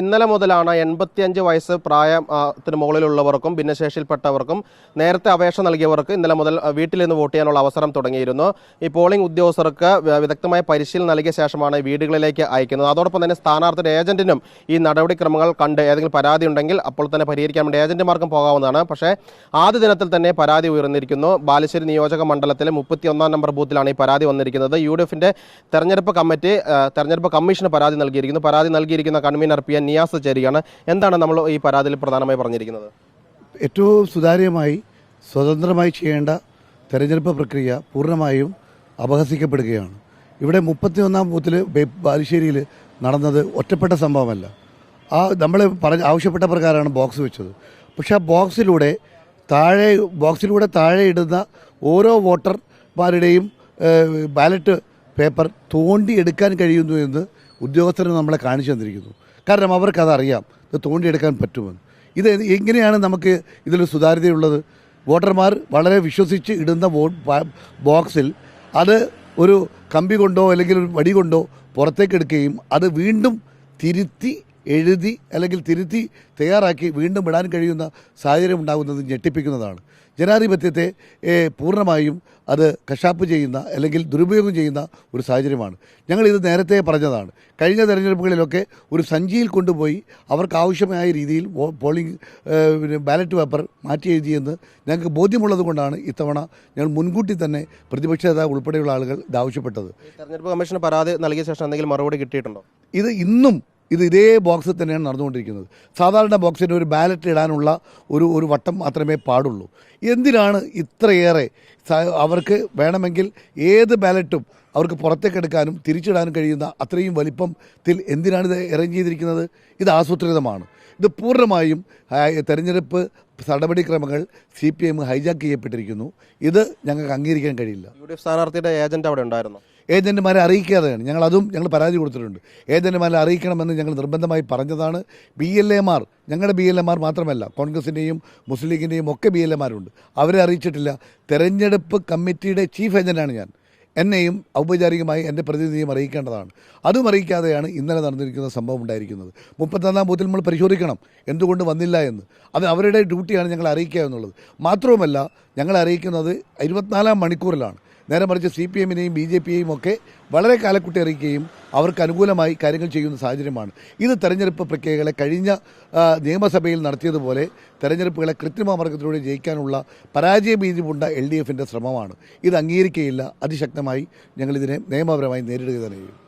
ഇന്നലെ മുതലാണ് എൺപത്തിയഞ്ച് വയസ്സ് പ്രായത്തിന് മുകളിലുള്ളവർക്കും ഭിന്നശേഷിയിൽപ്പെട്ടവർക്കും നേരത്തെ അപേക്ഷ നൽകിയവർക്ക് ഇന്നലെ മുതൽ വീട്ടിൽ നിന്ന് വോട്ട് ചെയ്യാനുള്ള അവസരം തുടങ്ങിയിരുന്നു. ഈ പോളിംഗ് ഉദ്യോഗസ്ഥർക്ക് വിദഗ്ധമായ പരിശീലനം നൽകിയ ശേഷമാണ് വീടുകളിലേക്ക് അയക്കുന്നത്. അതോടൊപ്പം തന്നെ സ്ഥാനാർത്ഥിയുടെ ഏജന്റിനും ഈ നടപടിക്രമങ്ങൾ കണ്ട് ഏതെങ്കിലും പരാതി ഉണ്ടെങ്കിൽ അപ്പോൾ തന്നെ പരിഹരിക്കാൻ വേണ്ടി ഏജന്റുമാർക്കും പോകാവുന്നതാണ്. പക്ഷേ ആദ്യ ദിനത്തിൽ തന്നെ പരാതി ഉയർന്നിരിക്കുന്നു. ബാലുശ്ശേരി നിയോജക മണ്ഡലത്തിലെ മുപ്പത്തിയൊന്നാം നമ്പർ ബൂത്തിലാണ് ഈ പരാതി വന്നിരിക്കുന്നത്. യു ഡി എഫിന്റെ തെരഞ്ഞെടുപ്പ് കമ്മിറ്റി തെരഞ്ഞെടുപ്പ് കമ്മീഷന് പരാതി നൽകിയിരിക്കുന്നു. പരാതി നൽകിയിരിക്കുന്ന കൺവീനർ പി. നിയാസ് ചേരുകയാണ് എന്താണ് നമ്മൾ ഈ പരാതിയിൽ പ്രധാനമായി പറഞ്ഞിരിക്കുന്നത്? ഏറ്റവും സുതാര്യമായി സ്വതന്ത്രമായി ചെയ്യേണ്ട തെരഞ്ഞെടുപ്പ് പ്രക്രിയ പൂർണമായും അപഹസിക്കപ്പെടുകയാണ്. ഇവിടെ മുപ്പത്തിയൊന്നാം ബൂത്തിൽ ബാലുശ്ശേരിയിൽ നടന്നത് ഒറ്റപ്പെട്ട സംഭവമല്ല. ആ നമ്മൾ പറഞ്ഞ ആവശ്യപ്പെട്ട പ്രകാരമാണ് ബോക്സ് വെച്ചത്. പക്ഷേ ആ ബോക്സിലൂടെ താഴെ ബോക്സിലൂടെ താഴെ ഇടുന്ന ഓരോ വോട്ടർമാരുടെയും ബാലറ്റ് പേപ്പർ തോണ്ടി എടുക്കാൻ കഴിയുന്നു എന്ന് ഉദ്യോഗസ്ഥർ നമ്മളെ കാണിച്ചു തന്നിരിക്കുന്നു. കാരണം അവർക്കതറിയാം ഇത് തോണ്ടിയെടുക്കാൻ പറ്റുമെന്ന്. ഇത് എങ്ങനെയാണ് നമുക്ക് ഇതിൽ സുതാര്യതയുള്ളത്? വോട്ടർമാർ വളരെ വിശ്വസിച്ച് ഇടുന്ന ബോക്സിൽ അത് ഒരു കമ്പി കൊണ്ടോ അല്ലെങ്കിൽ ഒരു വടി കൊണ്ടോ പുറത്തേക്ക് എടുക്കുകയും അത് വീണ്ടും തിരുത്തി എഴുതി അല്ലെങ്കിൽ തിരുത്തി തയ്യാറാക്കി വീണ്ടും ഇടാൻ കഴിയുന്ന സാഹചര്യം ഉണ്ടാകുന്നത് ഞെട്ടിപ്പിക്കുന്നതാണ്. ജനാധിപത്യത്തെ പൂർണമായും അത് കശാപ്പ് ചെയ്യുന്ന അല്ലെങ്കിൽ ദുരുപയോഗം ചെയ്യുന്ന ഒരു സാഹചര്യമാണ്. ഞങ്ങൾ ഇത് നേരത്തെ പറഞ്ഞതാണ്. കഴിഞ്ഞ തെരഞ്ഞെടുപ്പുകളിലൊക്കെ ഒരു സഞ്ചിയിൽ കൊണ്ടുപോയി അവർക്ക് ആവശ്യമായ രീതിയിൽ പോളിങ് പോളിംഗ് പിന്നെ ബാലറ്റ് പേപ്പർ മാറ്റി എഴുതിയെന്ന് ഞങ്ങൾക്ക് ബോധ്യമുള്ളത് കൊണ്ടാണ് ഇത്തവണ ഞങ്ങൾ മുൻകൂട്ടി തന്നെ പ്രതിപക്ഷ നേതാവ് ഉൾപ്പെടെയുള്ള ആളുകൾ ഇത് ആവശ്യപ്പെട്ടത്. തെരഞ്ഞെടുപ്പ് കമ്മീഷന് പരാതി നൽകിയ ശേഷം എന്തെങ്കിലും മറുപടി കിട്ടിയിട്ടുണ്ടോ? ഇത് ഇന്നും ഇത് ഇതേ ബോക്സിൽ തന്നെയാണ് നടന്നുകൊണ്ടിരിക്കുന്നത്. സാധാരണ ബോക്സിന് ഒരു ബാലറ്റ് ഇടാനുള്ള ഒരു ഒരു വട്ടം മാത്രമേ പാടുള്ളൂ. എന്തിനാണ് ഇത്രയേറെ അവർക്ക് വേണമെങ്കിൽ ഏത് ബാലറ്റും അവർക്ക് പുറത്തേക്ക് എടുക്കാനും തിരിച്ചിടാനും കഴിയുന്ന അത്രയും വലിപ്പത്തിൽ എന്തിനാണ് ഇത് അറേഞ്ച് ചെയ്തിരിക്കുന്നത്? ഇത് ആസൂത്രിതമാണ്. ഇത് പൂർണമായും തെരഞ്ഞെടുപ്പ് നടപടിക്രമങ്ങൾ സി പി എം ഹൈജാക്ക് ചെയ്യപ്പെട്ടിരിക്കുന്നു. ഇത് ഞങ്ങൾക്ക് അംഗീകരിക്കാൻ കഴിയില്ല. യു ഡി എഫ് സ്ഥാനാർത്ഥിയുടെ ഏജന്റ് അവിടെ ഉണ്ടായിരുന്നു? ഏജന്റുമാരെ അറിയിക്കാതെയാണ്. ഞങ്ങൾ അതും ഞങ്ങൾ പരാതി കൊടുത്തിട്ടുണ്ട്. ഏജന്റുമാരെ അറിയിക്കണമെന്ന് ഞങ്ങൾ നിർബന്ധമായി പറഞ്ഞതാണ്. ബി എൽ എമാർ ഞങ്ങളുടെ ബി എൽ എമാർ മാത്രമല്ല കോൺഗ്രസിന്റെയും മുസ്ലിം ലീഗിന്റെയും ഒക്കെ ബി എൽ എമാരുണ്ട് അവരെ അറിയിച്ചിട്ടില്ല. തെരഞ്ഞെടുപ്പ് കമ്മിറ്റിയുടെ ചീഫ് ഏജന്റാണ് ഞാൻ. എന്നെയും ഔപചാരികമായി എന്റെ പ്രതിനിധിയും അറിയിക്കേണ്ടതാണ്. അതും അറിയിക്കാതെയാണ് ഇന്നലെ നടന്നിരിക്കുന്ന സംഭവം ഉണ്ടായിരിക്കുന്നത്. മുപ്പത്തൊന്നാം ബൂത്തിൽ നമ്മൾ പരിശോധിക്കണം. എന്തുകൊണ്ട് വന്നില്ല എന്ന്. അത് അവരുടെ ഡ്യൂട്ടിയാണ് ഞങ്ങൾ അറിയിക്കുക എന്നുള്ളത്. മാത്രവുമല്ല ഞങ്ങൾ അറിയിക്കുന്നത് ഇരുപത്തിനാലാം മണിക്കൂറിലാണ്. നേരെ മറിച്ച് സി പി എമ്മിനെയും ബി ജെ പിയെയും ഒക്കെ വളരെ കാലക്കുട്ടി അറിയിക്കുകയും അവർക്ക് അനുകൂലമായി കാര്യങ്ങൾ ചെയ്യുന്ന സാഹചര്യമാണ്. ഇത് തെരഞ്ഞെടുപ്പ് പ്രക്രിയകളെ കഴിഞ്ഞ നിയമസഭയിൽ നടത്തിയതുപോലെ തെരഞ്ഞെടുപ്പുകളെ കൃത്രിമ മാർഗത്തിലൂടെ ജയിക്കാനുള്ള പരാജയ പൂണ്ട എൽ ഡി എഫിന്റെ ശ്രമമാണ്. ഇത് അംഗീകരിക്കുകയില്ല. അതിശക്തമായി ഞങ്ങളിതിനെ നിയമപരമായി നേരിടുക തന്നെ ചെയ്യും